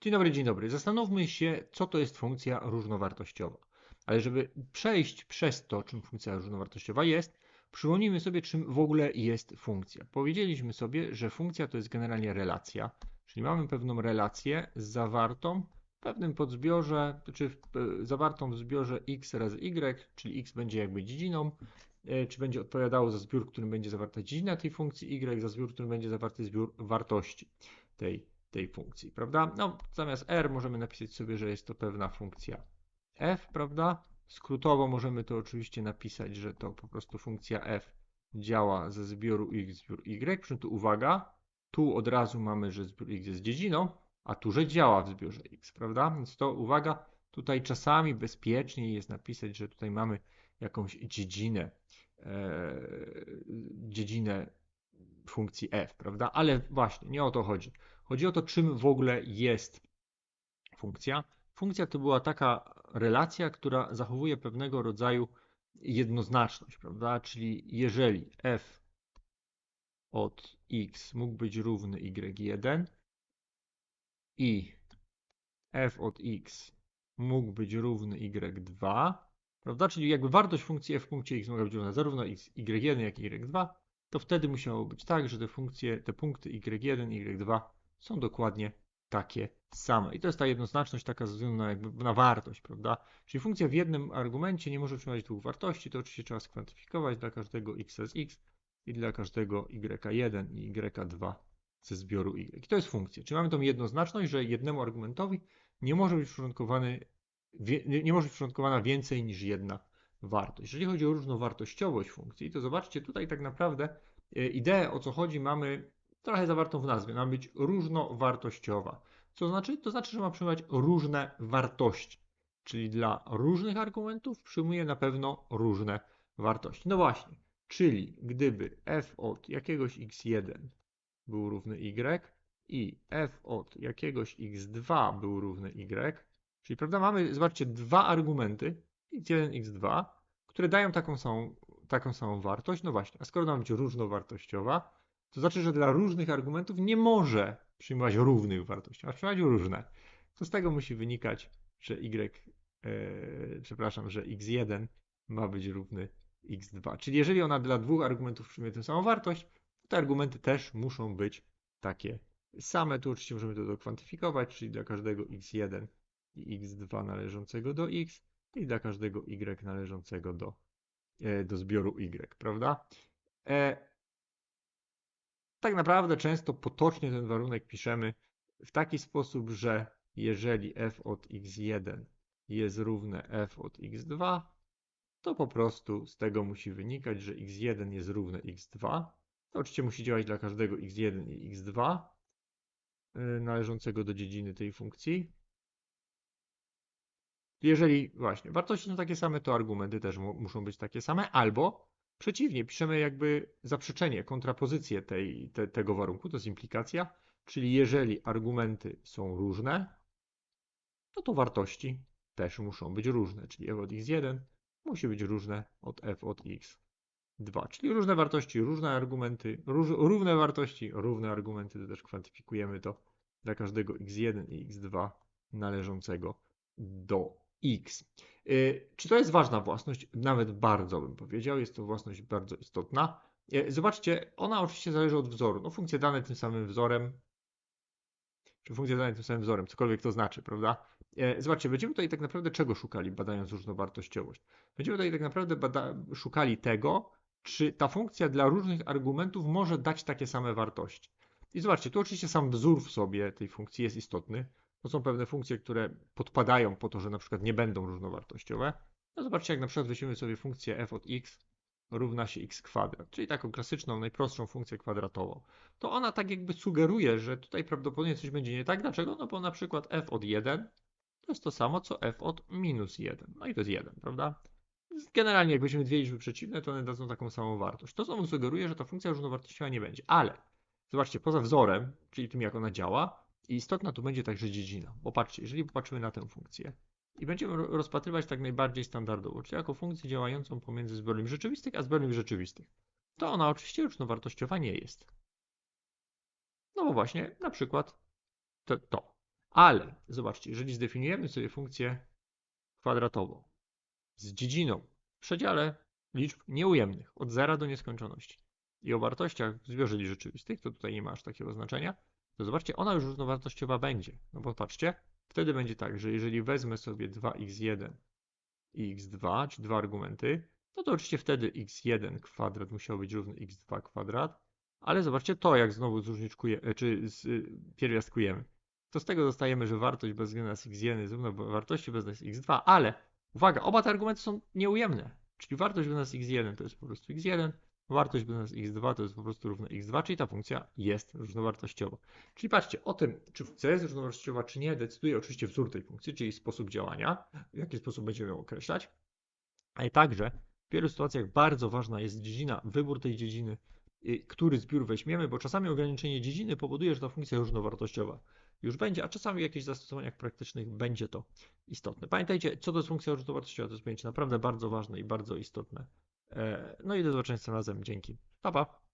Dzień dobry, dzień dobry. Zastanówmy się, co to jest funkcja różnowartościowa. Ale żeby przejść przez to, czym funkcja różnowartościowa jest, przypomnijmy sobie, czym w ogóle jest funkcja. Powiedzieliśmy sobie, że funkcja to jest generalnie relacja, czyli mamy pewną relację zawartą w pewnym podzbiorze, czy w, e, zawartą w zbiorze x razy y, czyli x będzie jakby dziedziną, e, czy będzie odpowiadało za zbiór, w którym będzie zawarta dziedzina tej funkcji, y za zbiór, w którym będzie zawarty zbiór wartości tej tej funkcji, prawda? No, zamiast r możemy napisać sobie, że jest to pewna funkcja f, prawda? Skrótowo możemy to oczywiście napisać, że to po prostu funkcja f działa ze zbioru x, zbiór y, przy tu uwaga, tu od razu mamy, że zbiór x jest dziedziną, a tu, że działa w zbiorze x, prawda? Więc to uwaga, tutaj czasami bezpieczniej jest napisać, że tutaj mamy jakąś dziedzinę, e, dziedzinę funkcji f, prawda? Ale właśnie, nie o to chodzi. Chodzi o to, czym w ogóle jest funkcja. Funkcja to była taka relacja, która zachowuje pewnego rodzaju jednoznaczność, prawda? Czyli jeżeli f od x mógł być równy y1 i f od x mógł być równy y2, prawda? Czyli jakby wartość funkcji f w punkcie x mogła być równa zarówno y1 jak i y2, to wtedy musiało być tak, że te funkcje, te punkty y1 i y2 są dokładnie takie same. I to jest ta jednoznaczność taka ze względu na, jakby na wartość, prawda? Czyli funkcja w jednym argumencie nie może przyjmować dwóch wartości, to oczywiście trzeba skwantyfikować dla każdego x z x i dla każdego y1 i y2 ze zbioru y. I to jest funkcja. Czyli mamy tą jednoznaczność, że jednemu argumentowi nie może być przyporządkowany, więcej niż jedna wartość. Jeżeli chodzi o różnowartościowość funkcji, to zobaczcie tutaj tak naprawdę e, ideę o co chodzi mamy trochę zawartą w nazwie. Ma być różnowartościowa. Co znaczy? To znaczy, że ma przyjmować różne wartości. Czyli dla różnych argumentów przyjmuje na pewno różne wartości. No właśnie, czyli gdyby f od jakiegoś x1 był równy y i f od jakiegoś x2 był równy y, czyli prawda, mamy, zobaczcie, dwa argumenty, x1, x2, które dają taką samą, taką samą wartość. No właśnie, a skoro ma być różnowartościowa, to znaczy, że dla różnych argumentów nie może przyjmować równych wartości, a przyjmować różne. To z tego musi wynikać, że y, e, przepraszam, że x1 ma być równy x2. Czyli jeżeli ona dla dwóch argumentów przyjmie tę samą wartość, to te argumenty też muszą być takie same. Tu oczywiście możemy to dokwantyfikować, czyli dla każdego x1 i x2 należącego do x i dla każdego y należącego do, e, do zbioru y, prawda? E, tak naprawdę często potocznie ten warunek piszemy w taki sposób, że jeżeli f od x1 jest równe f od x2, to po prostu z tego musi wynikać, że x1 jest równe x2. To oczywiście musi działać dla każdego x1 i x2 y, należącego do dziedziny tej funkcji. Jeżeli właśnie wartości są takie same, to argumenty też muszą być takie same, albo Przeciwnie, piszemy jakby zaprzeczenie, kontrapozycję tej, te, tego warunku, to jest implikacja, czyli jeżeli argumenty są różne, no to wartości też muszą być różne, czyli f od x1 musi być różne od f od x2, czyli różne wartości, różne argumenty, róż, równe wartości, równe argumenty, to też kwantyfikujemy to dla każdego x1 i x2 należącego do X. Y, czy to jest ważna własność? Nawet bardzo bym powiedział. Jest to własność bardzo istotna. Y, zobaczcie, ona oczywiście zależy od wzoru. No, funkcje dane tym samym wzorem, czy funkcje dane tym samym wzorem, cokolwiek to znaczy, prawda? Y, zobaczcie, będziemy tutaj tak naprawdę czego szukali, badając różnowartościowość? Będziemy tutaj tak naprawdę szukali tego, czy ta funkcja dla różnych argumentów może dać takie same wartości. I zobaczcie, tu oczywiście sam wzór w sobie tej funkcji jest istotny. To są pewne funkcje, które podpadają po to, że na przykład nie będą różnowartościowe. No zobaczcie, jak na przykład weźmiemy sobie funkcję f od x równa się x kwadrat, czyli taką klasyczną, najprostszą funkcję kwadratową. To ona tak jakby sugeruje, że tutaj prawdopodobnie coś będzie nie tak. Dlaczego? No bo na przykład f od 1 to jest to samo, co f od minus 1. No i to jest 1, prawda? Generalnie jak weźmiemy dwie liczby przeciwne, to one dadzą taką samą wartość. To znowu sugeruje, że ta funkcja różnowartościowa nie będzie. Ale zobaczcie, poza wzorem, czyli tym jak ona działa, i istotna tu będzie także dziedzina. Popatrzcie, jeżeli popatrzymy na tę funkcję i będziemy rozpatrywać tak najbardziej standardowo, czyli jako funkcję działającą pomiędzy zbiorami rzeczywistych a zbiorami rzeczywistych, to ona oczywiście różnowartościowa nie jest. No bo właśnie na przykład to. to. Ale zobaczcie, jeżeli zdefiniujemy sobie funkcję kwadratową z dziedziną w przedziale liczb nieujemnych od 0 do nieskończoności i o wartościach w zbiorze rzeczywistych, to tutaj nie ma aż takiego znaczenia, to zobaczcie, ona już równowartościowa będzie. No bo patrzcie, wtedy będzie tak, że jeżeli wezmę sobie 2x1 i x2, czy dwa argumenty, no to oczywiście wtedy x1 kwadrat musiał być równy x2 kwadrat, ale zobaczcie to, jak znowu zróżniczkujemy, czy z, y, pierwiastkujemy. To z tego dostajemy, że wartość bez względu na x1 jest równa wartości bez względu na x2, ale uwaga, oba te argumenty są nieujemne, czyli wartość bez nas x1 to jest po prostu x1, wartość nas x2 to jest po prostu równa x2, czyli ta funkcja jest równowartościowa. Czyli patrzcie, o tym, czy funkcja jest równowartościowa, czy nie, decyduje oczywiście wzór tej funkcji, czyli sposób działania, w jaki sposób będziemy ją określać, ale także w wielu sytuacjach bardzo ważna jest dziedzina, wybór tej dziedziny, y, który zbiór weźmiemy, bo czasami ograniczenie dziedziny powoduje, że ta funkcja równowartościowa już będzie, a czasami w jakichś zastosowaniach praktycznych będzie to istotne. Pamiętajcie, co to jest funkcja równowartościowa, to jest pojęcie naprawdę bardzo ważne i bardzo istotne. E, No i do zobaczenia razem. Dzięki. Pa, pa.